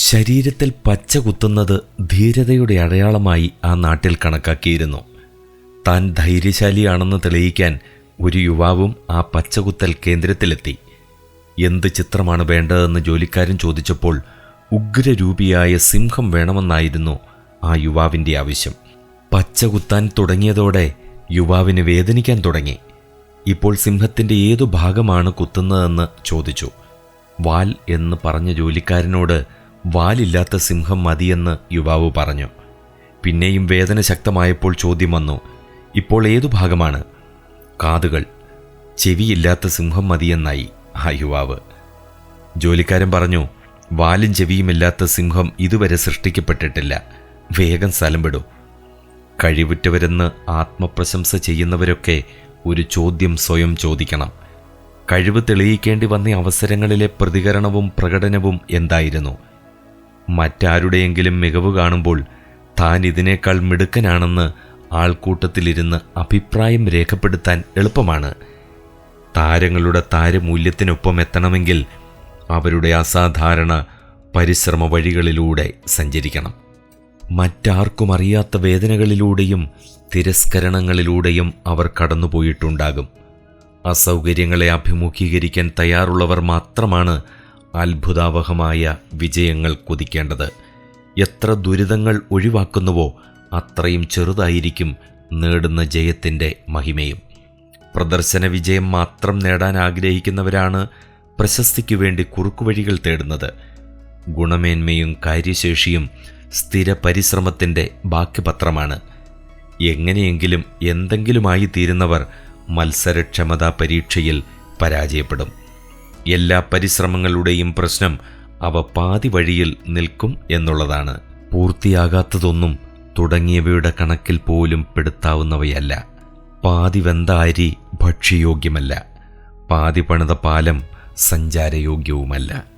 ശരീരത്തിൽ പച്ച കുത്തുന്നത് ധീരതയുടെ അടയാളമായി ആ നാട്ടിൽ കണക്കാക്കിയിരുന്നു. താൻ ധൈര്യശാലിയാണെന്ന് തെളിയിക്കാൻ ഒരു യുവാവും ആ പച്ചകുത്തൽ കേന്ദ്രത്തിലെത്തി. എന്ത് ചിത്രമാണ് വേണ്ടതെന്ന് ജോലിക്കാരൻ ചോദിച്ചപ്പോൾ ഉഗ്രരൂപിയായ സിംഹം വേണമെന്നായിരുന്നു ആ യുവാവിന്റെ ആവശ്യം. പച്ച കുത്താൻ തുടങ്ങിയതോടെ യുവാവിന് വേദനിക്കാൻ തുടങ്ങി. ഇപ്പോൾ സിംഹത്തിന്റെ ഏതു ഭാഗമാണ് കുത്തുന്നതെന്ന് ചോദിച്ചു. വാൽ എന്ന് പറഞ്ഞ ജോലിക്കാരനോട് വാലില്ലാത്ത സിംഹം മതിയെന്ന് യുവാവ് പറഞ്ഞു. പിന്നെയും വേദന ശക്തമായപ്പോൾ ചോദ്യം വന്നു ഇപ്പോൾ ഏതു ഭാഗമാണ്? കാതുകൾ. ചെവിയില്ലാത്ത സിംഹം മതിയെന്നായി ആ യുവാവ്. ജോലിക്കാരൻ പറഞ്ഞു വാലും ചെവിയുമില്ലാത്ത സിംഹം ഇതുവരെ സൃഷ്ടിക്കപ്പെട്ടിട്ടില്ല. വേഗം സ്ഥലം വിടൂ. കഴിവുറ്റവരെന്ന് ആത്മപ്രശംസ ചെയ്യുന്നവരൊക്കെ ഒരു ചോദ്യം സ്വയം ചോദിക്കണം. കഴിവ് തെളിയിക്കേണ്ടി വന്ന അവസരങ്ങളിലെ പ്രതികരണവും പ്രകടനവും എന്തായിരുന്നു? മറ്റാരുടെയെങ്കിലും മികവ് കാണുമ്പോൾ താൻ ഇതിനേക്കാൾ മിടുക്കനാണെന്ന് ആൾക്കൂട്ടത്തിലിരുന്ന് അഭിപ്രായം രേഖപ്പെടുത്താൻ എളുപ്പമാണ്. താരങ്ങളുടെ താരമൂല്യത്തിനൊപ്പം എത്തണമെങ്കിൽ അവരുടെ അസാധാരണ പരിശ്രമ വഴികളിലൂടെ സഞ്ചരിക്കണം. മറ്റാർക്കും അറിയാത്ത വേദനകളിലൂടെയും തിരസ്കരണങ്ങളിലൂടെയും അവർ കടന്നുപോയിട്ടുണ്ടാകും. അസൗകര്യങ്ങളെ അഭിമുഖീകരിക്കാൻ തയ്യാറുള്ളവർ മാത്രമാണ് അത്ഭുതാവഹമായ വിജയങ്ങൾ കൊതിക്കേണ്ടത്. എത്ര ദുരിതങ്ങൾ ഒഴിവാക്കുന്നുവോ അത്രയും ചെറുതായിരിക്കും നേടുന്ന ജയത്തിന്റെ മഹിമയും. പ്രദർശന വിജയം മാത്രം നേടാൻ ആഗ്രഹിക്കുന്നവരാണ് പ്രശസ്തിക്കു വേണ്ടി കുറുക്കുവഴികൾ തേടുന്നത്. ഗുണമേന്മയും കാര്യശേഷിയും സ്ഥിര പരിശ്രമത്തിന്റെ ബാക്കിപത്രമാണ് എങ്ങനെയെങ്കിലും എന്തെങ്കിലുമായി തീരുന്നവർ മത്സരക്ഷമതാ പരീക്ഷയിൽ പരാജയപ്പെടും. എല്ലാ പരിശ്രമങ്ങളുടെയും പ്രശ്നം അവ പാതി വഴിയിൽ നിൽക്കും എന്നുള്ളതാണ്. പൂർത്തിയാകാത്തതൊന്നും തുടങ്ങിയവയുടെ കണക്കിൽ പോലും പെടുത്താവുന്നവയല്ല. പാതി വെന്ത അരി ഭക്ഷ്യയോഗ്യമല്ല. പാതി പണിത പാലം സഞ്ചാരയോഗ്യവുമല്ല.